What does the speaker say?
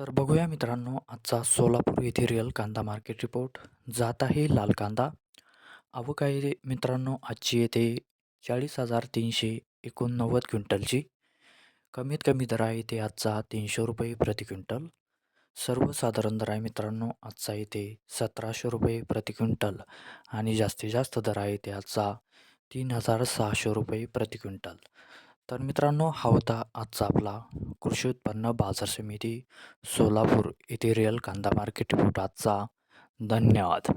तर बघूया मित्रांनो आजचा सोलापूर येथे रिअल कांदा मार्केट रिपोर्ट जात आहे लाल कांदा. आवक आहे मित्रांनो आजची येते चाळीस हजार तीनशे एकोणनव्वद क्विंटलची. कमीत कमी दर आहे ते आजचा तीनशे रुपये प्रति क्विंटल. सर्वसाधारण दर आहे मित्रांनो आजचा येते सतराशे रुपये प्रति क्विंटल. आणि जास्तीत जास्त दर आहे ते आजचा तीन हजार सहाशे रुपये प्रति क्विंटल. तर मित्रांनो हा होता आजचा आपला कृषी उत्पन्न बाजार समिती सोलापूर येथे रिअल कांदा मार्केट रिपोर्ट आजचा. धन्यवाद.